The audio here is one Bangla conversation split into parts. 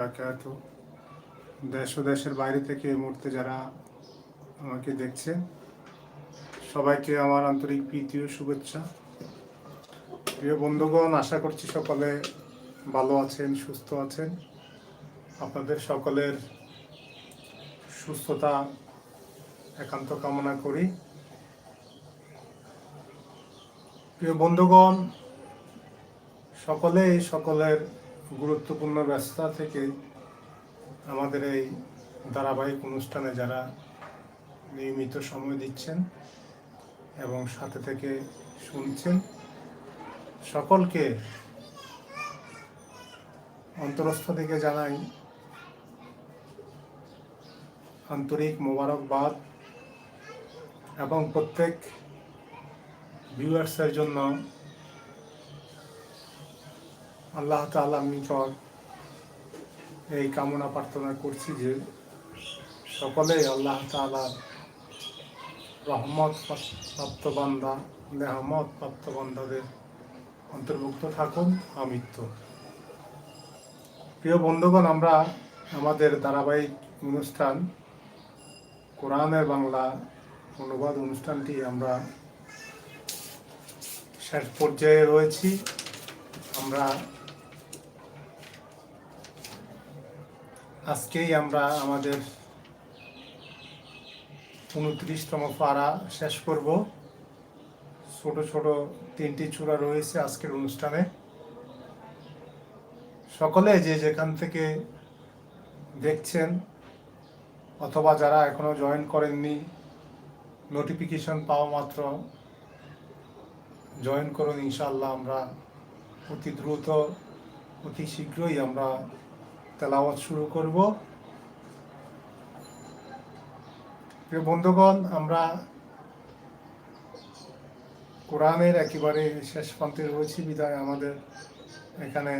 বারাকাত দেশ ও দেশের বাইরে থেকে এই মুহূর্তে যারা আমাকে দেখছেন, সবাইকে আমার আন্তরিক প্রীতি ও শুভেচ্ছা। প্রিয় বন্ধুগণ, আশা করছি সকলে ভালো আছেন, সুস্থ আছেন। আপনাদের সকলের সুস্থতা একান্ত কামনা করি। প্রিয় বন্ধুগণ, সকলেই সকলের গুরুত্বপূর্ণ ব্যস্ততা থেকে আমাদের এই ধারাবাহিক অনুষ্ঠানে যারা নিয়মিত সময় দিচ্ছেন এবং সাথে থেকে শুনছেন, সকলকে অন্তরস্থ থেকে জানাই আন্তরিক মোবারকবাদ এবং প্রত্যেক ভিউয়ার্সের জন্য আল্লাহ তাআলা নিকট এই কামনা প্রার্থনা করছি যে সকলে আল্লাহ তাআলার রহমত প্রাপ্ত বান্দা, নেহমত প্রাপ্ত বান্দাদের অন্তর্ভুক্ত থাকুন। আমিত্ব প্রিয় বন্ধুগণ, আমরা আমাদের ধারাবাহিক অনুষ্ঠান কোরআনের বাংলা অনুবাদ অনুষ্ঠানটি আমরা শেষ পর্যায়ে রয়েছি। আমরা আজকেই আমরা আমাদের উনত্রিশতম পাড়া শেষ করব। ছোট ছোট তিনটি চূড়া রয়েছে আজকের অনুষ্ঠানে। সকলে যে যেখান থেকে দেখছেন অথবা যারা এখনও জয়েন করেননি নোটিফিকেশন পাওয়া মাত্র জয়েন করুন ইনশাল্লাহ আমরা অতি দ্রুত, অতি শীঘ্রই আমরা তেলাওয়াত শুরু করব। প্রিয় বন্ধুগণ, আমরা কোরআনের একেবারে শেষ প্রান্তে রয়েছি, বিদায় আমাদের এখানে।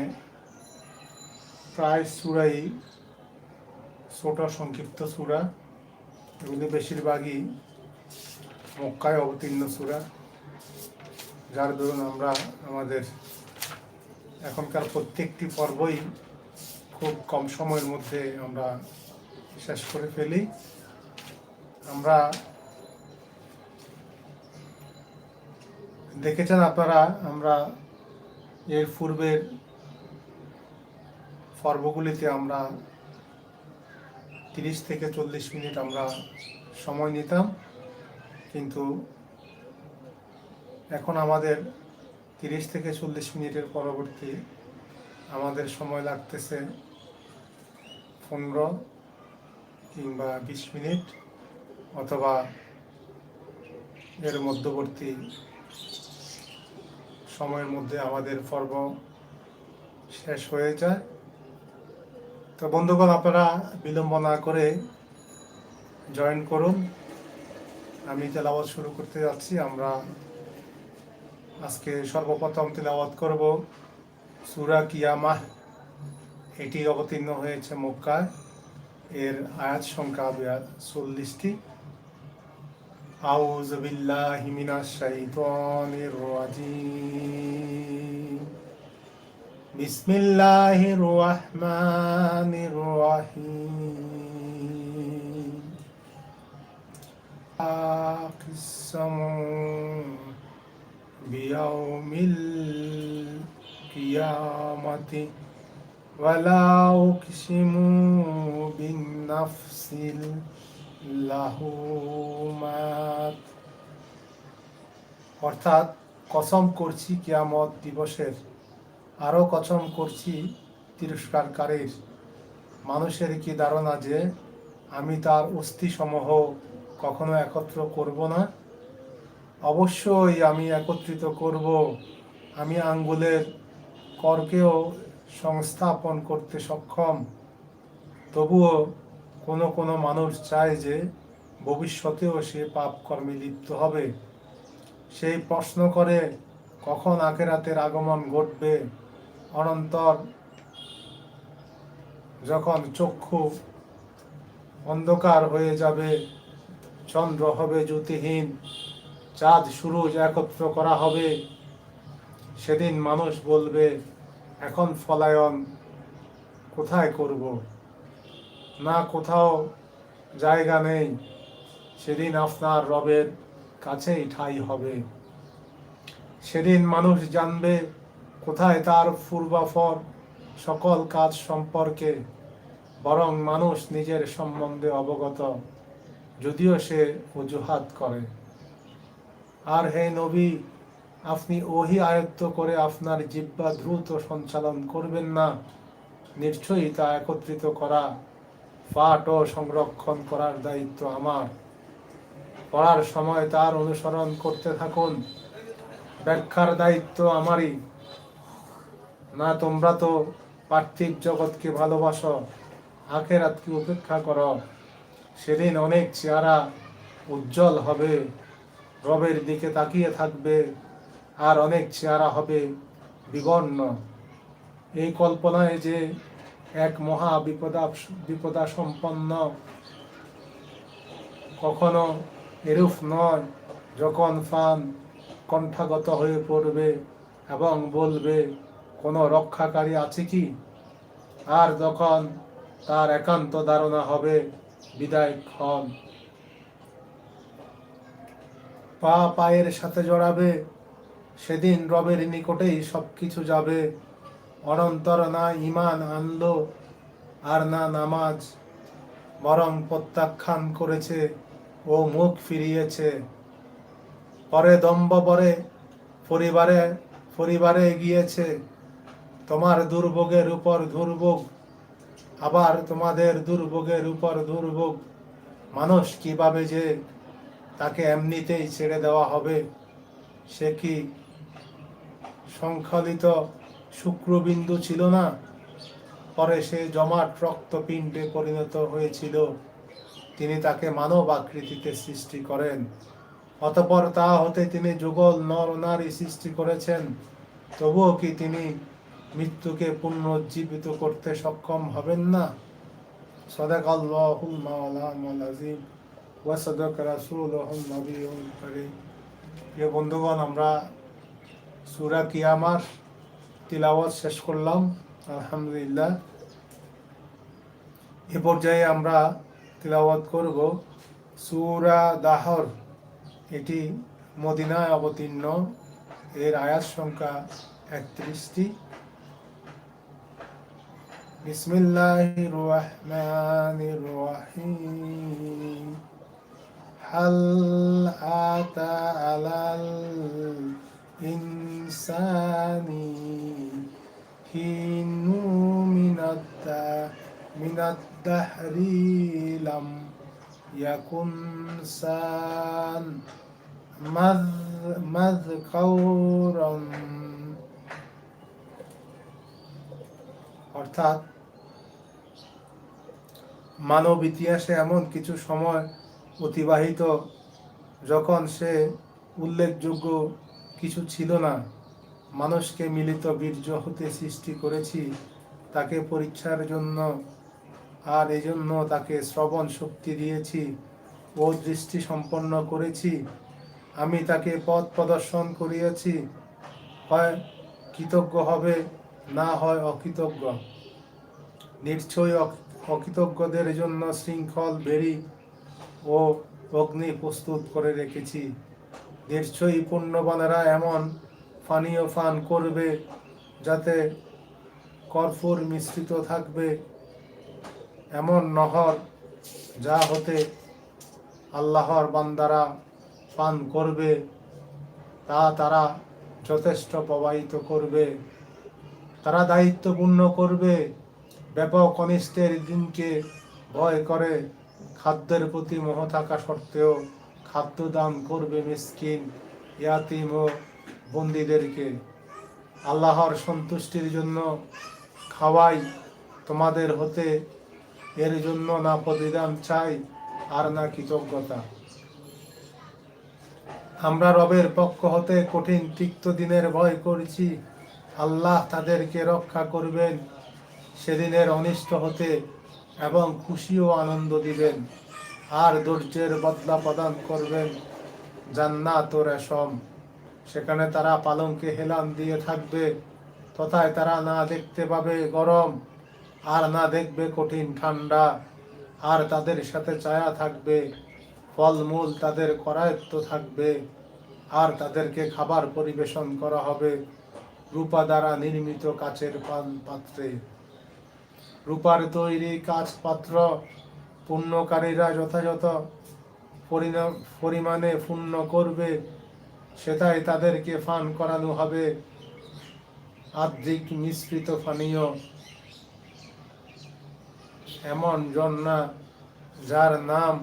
প্রায় সুরাই ছোট সংক্ষিপ্ত সুরা, এগুলি বেশিরভাগই মক্কায় অবতীর্ণ সুরা, যার দরুন আমরা আমাদের এখনকার প্রত্যেকটি পর্বই খুব কম সময়ের মধ্যে আমরা শেষ করে ফেলি। আমরা দেখেছেন আপনারা, আমরা এর পূর্বের পর্বগুলিতে আমরা তিরিশ থেকে চল্লিশ মিনিট আমরা সময় নিতাম, কিন্তু এখন আমাদের তিরিশ থেকে চল্লিশ মিনিটের পরবর্তী আমাদের সময় লাগতেছে পনেরো কিংবা বিশ মিনিট অথবা এর মধ্যবর্তী সময়ের মধ্যে আমাদের পর্ব শেষ হয়ে যায়। তো বন্ধুগণ, আপনারা বিলম্ব না করে জয়েন করুন। আমি তেলাওয়াত শুরু করতে যাচ্ছি। আমরা আজকে সর্বপ্রথম তেলাওয়াত করব সুরা কিয়ামাহ। এটি অবতীর্ণ হয়েছে মক্কায়। এর আয়াত সংখ্যা চল্লিশটি। আউজ বিল্লাহি মিনাশ শাইতানির রাজিম। বিসমিল্লাহির রহমানির রহিম। আকিসমু বিয়াউমিল কিয়ামাতি। ولا أقسم بالنفس اللهومات অর্থাৎ কসম করছি কিয়ামত দিবসের আরও কসম করছি তিরস্কারকারীর মানুষের কি ধারণা যে আমি তার অস্থিসমূহ কখনো একত্র করব না অবশ্যই আমি একত্রিত করব আমি আঙ্গুলের করকেও সংস্থাপন করতে সক্ষম। তবুও কোনো কোনো মানুষ চায় যে ভবিষ্যতেও সে পাপ কর্মে লিপ্ত হবে। সেই প্রশ্ন করে, কখন আখেরাতের আগমন ঘটবে? অনন্তর যখন চক্ষু অন্ধকার হয়ে যাবে, চন্দ্র হবে জ্যোতিহীন, চাঁদ, সুরজ একত্র করা হবে। সেদিন মানুষ বলবে এখন ফলায়ন কোথায় করব? না কোথাও জায়গা নেই। সেদিন আপনার রবের কাছেই ঠাই হবে। সেদিন মানুষ জানবে কোথায় তার পূর্বাফর সকল কাজ সম্পর্কে, বরং মানুষ নিজের সম্বন্ধে অবগত, যদিও সে অজুহাত করে। আর হে নবী আপনি ওহি আয়ত্ত করে আপনার জিব্বা দ্রুত সঞ্চালন করবেন না। নিশ্চয়ই তা একত্রিত করা, পাঠ ও সংরক্ষণ করার দায়িত্ব আমার। পড়ার সময় তার অনুসরণ করতে থাকুন। ব্যাখ্যার দায়িত্ব আমারই। না, তোমরা তো পার্থিব জগৎকে ভালোবাসো, আখেরাতকে উপেক্ষা করো। সেদিন অনেক চেহারা উজ্জ্বল হবে, রবের দিকে তাকিয়ে থাকবে। আর অনেক চেহারা হবে বিবর্ণ এই কল্পনায় যে এক মহা বিপদা বিপদা সম্পন্ন কখনো এরূপ নয় যখন ফান কণ্ঠাগত হয়ে পড়বে এবং বলবে, কোনো রক্ষাকারী আছে কি? আর যখন তার একান্ত ধারণা হবে, বিদায় ক্ষণ পা পায়ের সাথে জড়াবে সেদিন রবের নিকটেই সবকিছু যাবে। অনন্তর না ইমান আনলো, আর না নামাজ। বরং প্রত্যাখ্যান করেছে ও মুখ ফিরিয়েছে। পরে দম্ব পরে পরিবারে পরিবারে গিয়েছে। তোমার দুর্ভোগের উপর দুর্ভোগ, আবার তোমাদের দুর্ভোগের উপর দুর্ভোগ। মানুষ কীভাবে যে তাকে এমনিতেই ছেড়ে দেওয়া হবে, সে কি সংখ্যালিত শুক্রবিন্দু ছিল না। পরে সে জমাট রক্তপিণ্ডে পরিণত হয়েছিল। তিনি তাকে মানব আকৃতিতে সৃষ্টি করেন। অতপর তা হতে তিনি যুগল নর নারী সৃষ্টি করেছেন। তবুও কি তিনি মৃত্যুকে পুনরুজ্জীবিত করতে সক্ষম হবেন না? রাসূলুহুল নবিয়্যুল প্রিয় বন্ধুগণ, আমরা সূরা কিয়ামার তিলাওয়াত শেষ করলাম, আলহামদুলিল্লাহ। এ পর্যায়ে আমরা তিলাওয়াত করব সূরা দাহর। এটি মদিনায় অবতীর্ণ। এর আয়াত সংখ্যা একত্রিশটি। বিসমিল্লাহির রহমানির রহিম। হাল আতা ইনসানি হিনু মিনাদ্দা, মিনাদ্দাহরি লাম ইয়াকুন সান মায মাযকাউরান অর্থাৎ মানব ইতিহাসে এমন কিছু সময় অতিবাহিত যখন সে উল্লেখযোগ্য কিছু ছিল না। মানুষকে মিলিত বীর্য হতে সৃষ্টি করেছি তাকে পরীক্ষার জন্য। আর এজন্য তাকে শ্রবণ শক্তি দিয়েছি ও দৃষ্টি সম্পন্ন করেছি। আমি তাকে পথ প্রদর্শন করিয়েছি। হয় কৃতজ্ঞ হবে, না হয় অকৃতজ্ঞ। নিশ্চয়ই অক- অকৃতজ্ঞদের জন্য শৃঙ্খল বেরি ও অগ্নি প্রস্তুত করে রেখেছি। নিশ্চয়ই পুণ্যবানেরা এমন পানীয় পান করবে যাতে কর্পূর মিশ্রিত থাকবে। এমন নহর যা হতে আল্লাহর বান্দারা পান করবে, তা তারা যথেষ্ট প্রবাহিত করবে। তারা দায়িত্বপূর্ণ করবে। ব্যাপক অনিষ্টের দিনকে ভয় করে। খাদ্যের প্রতি মোহ থাকা সত্ত্বেও খাদ্য দান করবে মিসকিন, ইয়াতিম ও বন্দীদেরকে। আল্লাহর সন্তুষ্টির জন্য খাওয়াই তোমাদের হতে, এর জন্য না প্রতিদান চাই আর না কৃতজ্ঞতা। আমরা রবের পক্ষ হতে কঠিন, তিক্ত দিনের ভয় করছি। আল্লাহ তাদেরকে রক্ষা করবেন, সেদিনের অনিষ্ট হতে এবং খুশি ও আনন্দ দিবেন। আর ধৈর্যের বদলা প্রদান করবেন জান্নাত ও রেশম সেখানে তারা পালংকে হেলান দিয়ে থাকবে, তথায় তারা না দেখতে পাবে গরম, আর না দেখবে কঠিন ঠান্ডা, আর তাদের সাথে ছায়া থাকবে, ফলমূল তাদের করায়ত্ত থাকবে, আর তাদেরকে খাবার পরিবেশন করা হবে রূপা দ্বারা নির্মিত কাচের পান পাত্রে রূপার তৈরি কাচ পাত্র পুণ্যকারীরা যথাযথ পরিমাণে পুণ্য করবে, সেটাই তাদেরকে ফান করানো হবে। আর্ধিক মিশ্রিত পানীয়। এমন জন্না যার নাম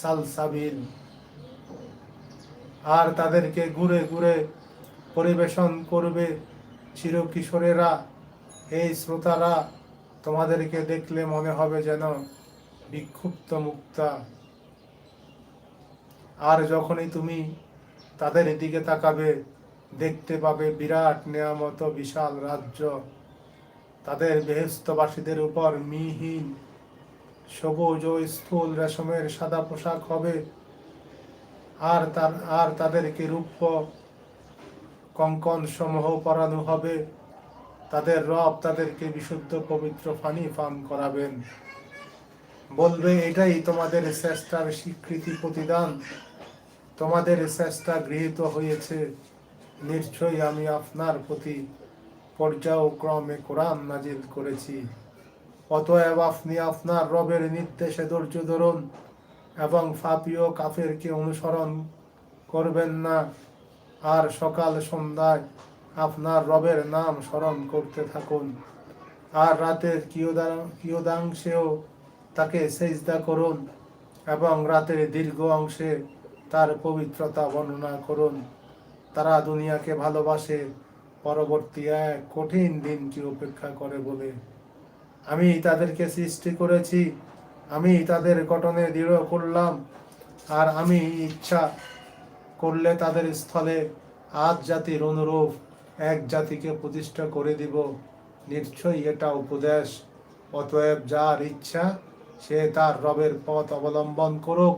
সালসাবিল। আর তাদেরকে ঘুরে ঘুরে পরিবেশন করবে চিরকিশোরেরা। এই শ্রোতারা, তোমাদেরকে দেখলে মনে হবে যেন বিক্ষুব্ধ মুক্তা আর যখনই তুমি তাদের দিকে তাকাবে, দেখতে পাবে বিরাট নেয়ামত বিশাল রাজ্য। তাদের বেহেস্তবাসীদের উপর মিহিন, সবুজ ও স্থূল রেশমের সাদা পোশাক হবে। আর তার, আর তাদেরকে রূপ কঙ্কন সমূহ পরানো হবে। তাদের রব তাদেরকে বিশুদ্ধ পবিত্র পানি পান করাবেন। বলবে, এটাই তোমাদের চেষ্টার স্বীকৃতি প্রতিদান। তোমাদের চেষ্টা গৃহীত হয়েছে। নিশ্চয়ই আমি আপনার প্রতি পর্যায়ক্রমে কোরআন নাজিল করেছি। অতএব আপনি আপনার রবের নির্দেশে ধৈর্য ধরুন এবং ফাপিও কাফেরকে অনুসরণ করবেন না। আর সকাল সন্ধ্যায় আপনার রবের নাম স্মরণ করতে থাকুন। আর রাতের কিয়দা- কিয়দাংশেও তাকে সেজদা করুন এবং রাতের দীর্ঘ অংশে তার পবিত্রতা বর্ণনা করুন। তারা দুনিয়াকে ভালোবাসে, পরবর্তী এক কঠিন দিনটি উপেক্ষা করে বলে, আমি তাদেরকে সৃষ্টি করেছি, আমি তাদের গঠনে দৃঢ় করলাম, আর আমি ইচ্ছা করলে তাদের স্থলে আজ জাতির অনুরূপ এক জাতিকে প্রতিষ্ঠা করে দিব। নিশ্চয়ই এটা উপদেশ, অতএব যার ইচ্ছা সে তার রবের পথ অবলম্বন করুক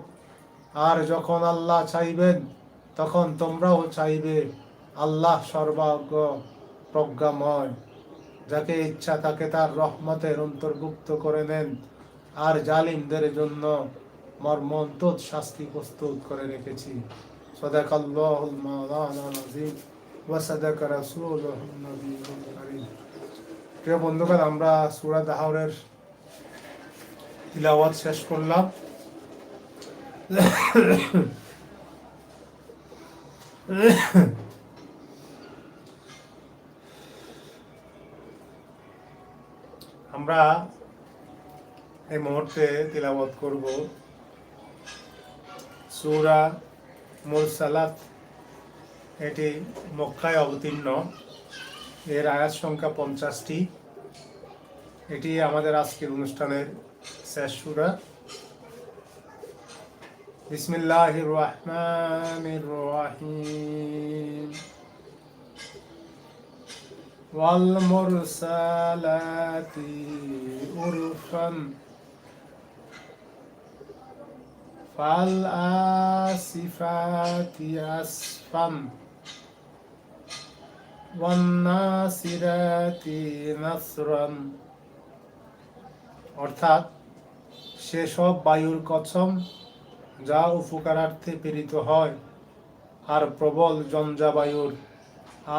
আর যখন আল্লাহ চাইবেন তখন তোমরাও চাইবে আল্লাহ সর্বাজ্ঞ প্রজ্ঞাময় যাকে ইচ্ছা তাকে তার রহমতের অন্তর্ভুক্ত করে নেন আর জালিমদের জন্য মর্মন্তদ শাস্তি প্রস্তুত করে রেখেছি صدق الله المولانا العظيم وصدق رسوله النبي الكريم প্রিয় বন্ধুগণ আমরা সূরা দাহরের তিলাওয়াত শেষ করলাম। আমরা এই মুহূর্তে তিলাওয়াত করব সূরা মুরসালাত। এটি মক্কায় অবতীর্ণ। এর আয়াত সংখ্যা পঞ্চাশটি। এটি আমাদের আজকের অনুষ্ঠানের শেষ সুরা বিসমিল্লাহ রহমান রহিম والمرسلات عرفا فالآسفات أسفا والناصرات نصرا অর্থাৎ সেসব বায়ুর কসম যা উপকারার্থে প্রেরিত হয়, আর প্রবল জঞ্জা বায়ুর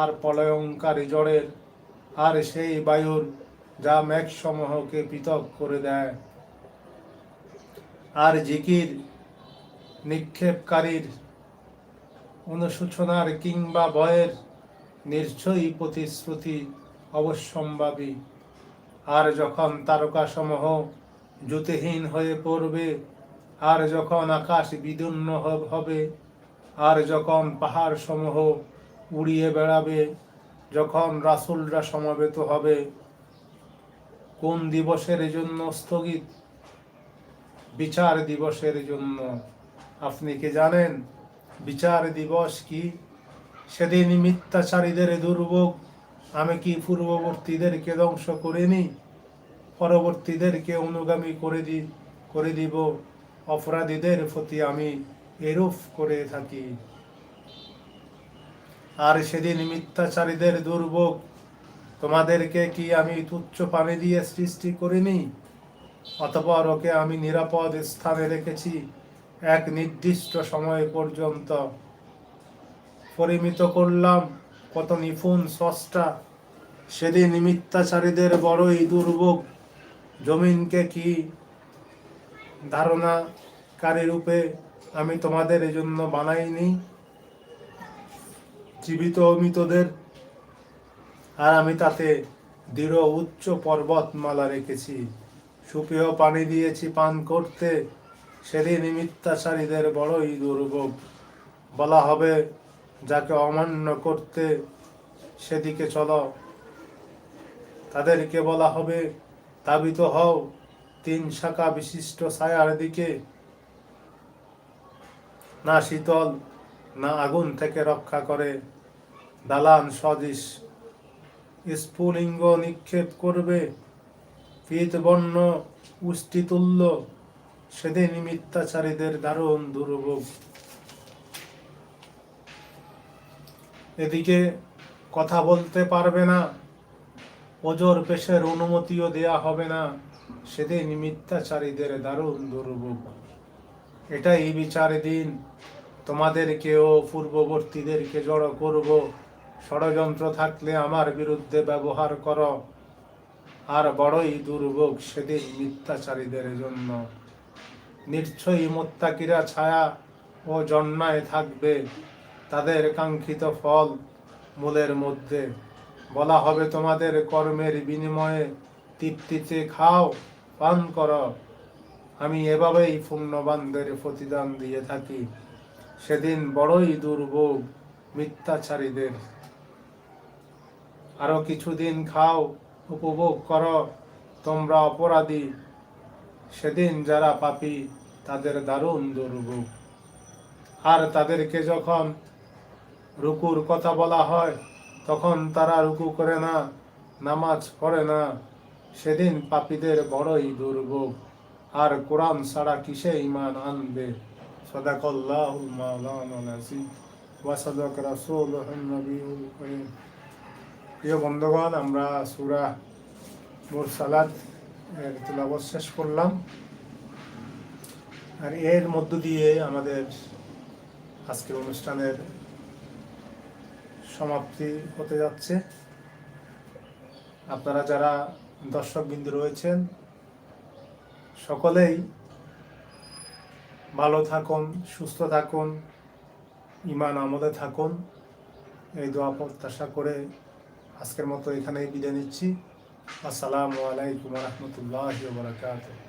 আর প্রলয়ঙ্কারী জড়ের আর সেই বায়ুর যা মেঘসমূহকে পৃথক করে দেয়। আর জিকির নিক্ষেপকারীর অনুসূচনার কিংবা ভয়ের নিশ্চয়ই প্রতিশ্রুতি অবশ্যম্ভাবী। আর যখন তারকাসমূহ জ্যোতিহীন হয়ে পড়বে। আর যখন আকাশ বিদীর্ণ হবে, আর যখন পাহাড় সমূহ উড়িয়ে বেড়াবে, যখন রাসুলরা সমবেত হবে, কোন দিবসের জন্য স্থগিত? বিচার দিবসের জন্য। আপনি কি জানেন, বিচার দিবস কি? সেদিন মিথ্যাচারীদের দুর্ভোগ, আমি কি পূর্ববর্তীদেরকে ধ্বংস করিনি? পরবর্তীদেরকে অনুগামী করে দি, করে দিব। অপরাধীদের প্রতি আমি এরূপ করে থাকি। আর সেদিন মিথ্যাচারীদের দুর্ভোগ, তোমাদেরকে কি আমি তুচ্ছ পানি দিয়ে সৃষ্টি করিনি? অতপর ওকে আমি নিরাপদ স্থানে রেখেছি এক নির্দিষ্ট সময় পর্যন্ত। পরিমিত করলাম, কত নিপুণ স্রষ্টা। সেদিন মিথ্যাচারীদের বড়ই দুর্ভোগ জমিনকে কি ধারণাকারী রূপে আমি তোমাদের জন্য বানাইনি? জীবিত ও মৃতদের আর আমি তাতে দৃঢ় উচ্চ পর্বতমালা রেখেছি। সুপেয় পানি দিয়েছি পান করতে। সেদিন মিথ্যাচারীদের বড়ই দুর্ভোগ। বলা হবে, যাকে অমান্য করতে সেদিকে চলো। তাদেরকে বলা হবে তাবিত হও। তিন শাখা বিশিষ্ট ছায়ার দিকে। না শীতল, না আগুন থেকে রক্ষা করে। দালান সদৃশ, স্ফুলিঙ্গ নিক্ষেপ করবে। পীতবর্ণ উষ্টিতুল্য সেদিন মিথ্যাচারীদের দারুণ দুর্ভোগ। এদিকে কথা বলতে পারবে না। ওজোর পেশের অনুমতিও দেয়া হবে না। সেদিন মিথ্যাচারীদের দারুণ দুর্ভোগ। এটাই বিচার দিন। তোমাদেরকেও, পূর্ববর্তীদেরকে জড়ো করব। ষড়যন্ত্র থাকলে আমার বিরুদ্ধে ব্যবহার করো। আর বড়ই দুর্ভোগ সেদিন মিথ্যাচারীদের জন্য। নিশ্চয়ই মোত্তাকিরা ছায়া ও জন্মায় থাকবে। তাদের কাঙ্ক্ষিত ফল মূলের মধ্যে। বলা হবে তোমাদের কর্মের বিনিময়ে তৃপ্তিতে খাও, পান করো। আমি এভাবেই পুণ্যবানদের প্রতিদান দিয়ে থাকি। সেদিন বড়ই দুর্ভোগ মিথ্যাচারীদের। আরও কিছুদিন খাও, উপভোগ করো, তোমরা অপরাধী। সেদিন যারা পাপি, তাদের দারুণ দুর্ভোগ। আর তাদেরকে যখন রুকুর কথা বলা হয় তখন তারা রুকু করে না, নামাজ পড়ে না। সেদিন পাপীদের বড়ই দুর্ভোগ। আর কোরআন ছাড়া কিসে ইমান আনবে? সদাকল্লাহুল মাওলানা নাসিম ওয়া সাদাক রাসূলুহুন নবিয়ুল কারীম। প্রিয় বন্ধুগণ, আমরা সূরা মুরসালাত এর তিলাওয়াত শেষ করলাম। আর এর মধ্য দিয়ে আমাদের আজকের অনুষ্ঠানের সমাপ্তি হতে যাচ্ছে। আপনারা যারা দর্শকবিন্দু রয়েছেন, সকলেই ভালো থাকুন, সুস্থ থাকুন ইমান আমলে থাকুন। এই দোয়া প্রত্যাশা করে আজকের মতো এখানেই বিদায় নিচ্ছি। আসসালামু আলাইকুম রহমতুল্লাহ বারকাতুহ।